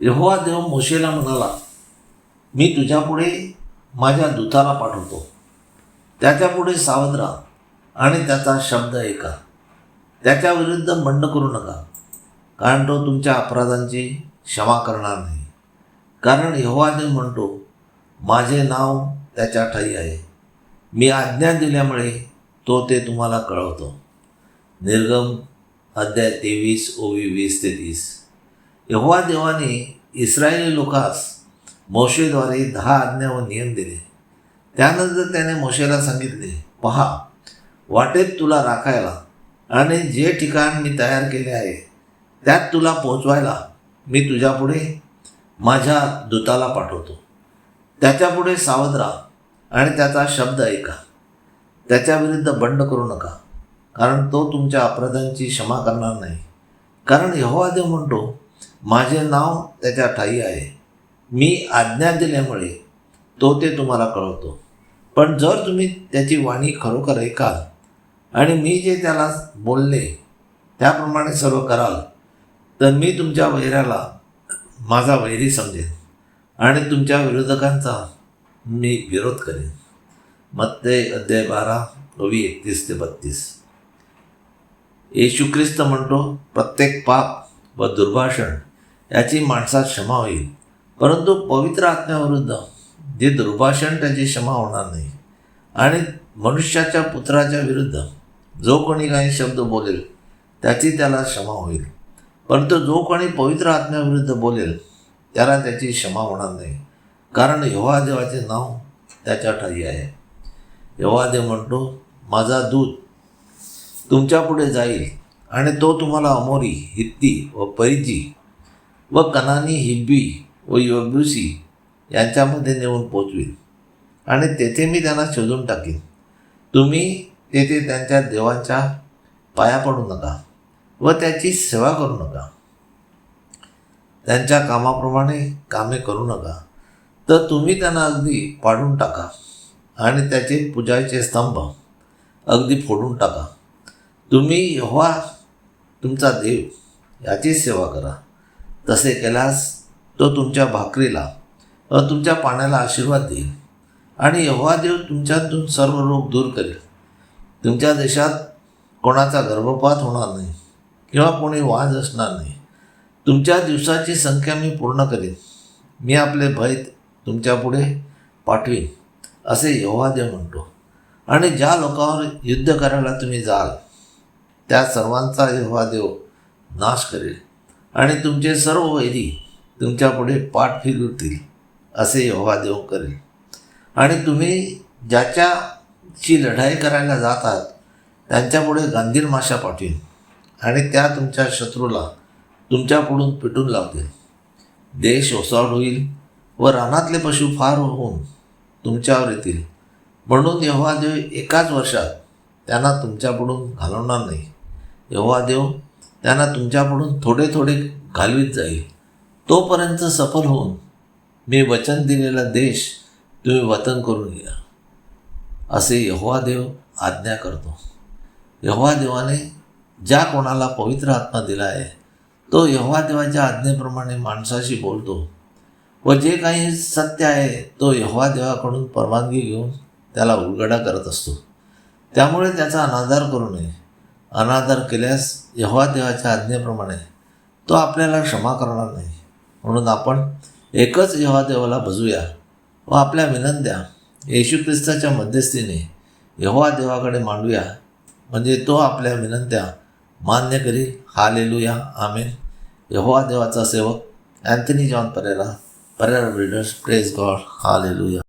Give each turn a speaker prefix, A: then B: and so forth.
A: यहोवा देव मोशेला म्हणाला मी तुझ्यापुढे माझ्या दूताला पाठवतो. त्याच्यापुढे सावध राहा आणि त्याचा शब्द ऐका. त्याच्याविरुद्ध बंड करू नका कारण तो तुमच्या अपराधांची क्षमा करणार नाही. कारण यहोवा देव म्हणतो माझे नाव त्याच्या ठाई आहे. मी आज्ञा दिल्यामुळे तो ते तुम्हाला कळवतो. निर्गम अध्याय तेवीस ओवी वीस ते तीस. यहोवा देवाने इस्रायली लोकास मोशेद्वारे दहा आज्ञा व नियम दिले. त्यानंतर त्याने मोशेला सांगितले पहा वाटेत तुला राखायला आणि जे ठिकाण मी तयार केले आहे त्यात तुला पोचवायला मी तुझ्यापुढे माझ्या दूताला पाठवतो. त्याच्यापुढे सावध राहा आणि त्याचा शब्द ऐका. त्याच्याविरुद्ध बंड करू नका कारण तो तुमच्या अपराधांची क्षमा करणार नाही. कारण यहोवा देव म्हणतो माझे नाव त्याच्या ठाई आहे. मी आज्ञा दिल्यामुळे तो ते तुम्हाला कळवतो. पण जर तुम्ही त्याची वाणी खरोखर ऐकाल आणि मी जे त्याला बोलले त्याप्रमाणे सर्व कराल तर मी तुमच्या वैराला माझा वैरी समजेन आणि तुमच्या विरोधकांचा मी विरोध करेन. मत्ते अध्याय बारा कवी एकतीस ते बत्तीस. येशू ख्रिस्त म्हणतो प्रत्येक पाप व दुर्भाषण याची माणसात क्षमा होईल. परंतु पवित्र आत्म्याविरुद्ध जे दुर्भाषण त्याची क्षमा होणार नाही. आणि मनुष्याच्या पुत्राच्या विरुद्ध जो कोणी काही शब्द बोलेल त्याची त्याला क्षमा होईल. परंतु जो कोणी पवित्र आत्म्याविरुद्ध बोलेल त्याला त्याची क्षमा होणार नाही. कारण यहोवा देवाचे नाव त्याच्या ठाई आहे. यहोवा देव म्हणतो माझा दूत तुमच्यापुढे जाईल. आणि तो तुम्हाला अमोरी हित्ती व परिजी व कनानी हिब्बी व योबुसी यांच्यामध्ये नेऊन पोचवील आणि तेथे मी त्यांना शोधून टाकेन. तुम्ही तेथे त्यांच्या देवांच्या पाया पडू नका व त्याची सेवा करू नका. त्यांच्या कामाप्रमाणे कामे करू नका. तर तुम्ही त्यांना अगदी पाडून टाका आणि त्याचे पूजाचे स्तंभ अगदी फोडून टाका. तुम्ही यहोवा तुमचा देव याची सेवा करा. तसे केल्यास तो तुमच्या भाकरीला व तुमच्या पाण्याला आशीर्वाद देईल. आणि यव्हा देव तुमच्यातून सर्व रोग दूर करेल. तुमच्या देशात कोणाचा गर्भपात होणार नाही किंवा कोणी वाज असणार नाही. तुमच्या दिवसाची संख्या मी पूर्ण करेन. मी आपले भय तुमच्यापुढे पाठवीन असे यव्हा देव म्हणतो. आणि ज्या लोकांवर युद्ध करायला तुम्ही जाल त्या सर्वांचा यहोवा देव नाश करेल. आणि तुमचे सर्व वैरी तुमच्यापुढे पाठ फिरवतील असे यहोवा देव करेल. आणि तुम्ही ज्याच्याशी लढाई करायला जातात त्यांच्यापुढे गांधीर माशा पाठवेन. आणि त्या तुमच्या शत्रूला तुमच्यापुढून पिटून लावतील. देश ओसाड होईल व रानातले पशु फार होऊन तुमच्यावर येतील. म्हणून यहोवा देव एकाच वर्षात त्यांना तुमच्यापुढून घालवणार नाही. यहोवा देव त्यांना तुमच्याकडून थोडे थोडे घालवीत जाईल. तोपर्यंत सफल होऊन मी वचन दिलेला देश तुम्ही वतन करून घ्या. असे यहोवा देव आज्ञा करतो. यहोवा देवाने ज्या कोणाला पवित्र आत्मा दिला आहे तो यहोवा देवाच्या आज्ञेप्रमाणे माणसाशी बोलतो. व जे काही सत्य आहे तो यहोवा देवाकडून परवानगी घेऊन त्याला उलगडा करत असतो. त्यामुळे त्याचा अनादर करू नये. अनादर केल्यास यहोवा देवाच्या आज्ञेप्रमाणे तो आपल्याला क्षमा करणार नाही. म्हणून आपण एकच यहोवा देवाला भजूया व आपल्या विनंत्या येशू ख्रिस्ताच्या मध्यस्थीने यहोवा देवाकडे मांडूया. म्हणजे तो आपल्या विनंत्या मान्य करील हालेलुया. आमेन. यहोवा देवाचा सेवक Anthony John Pereira. Pereira builders. Praise God hallelujah.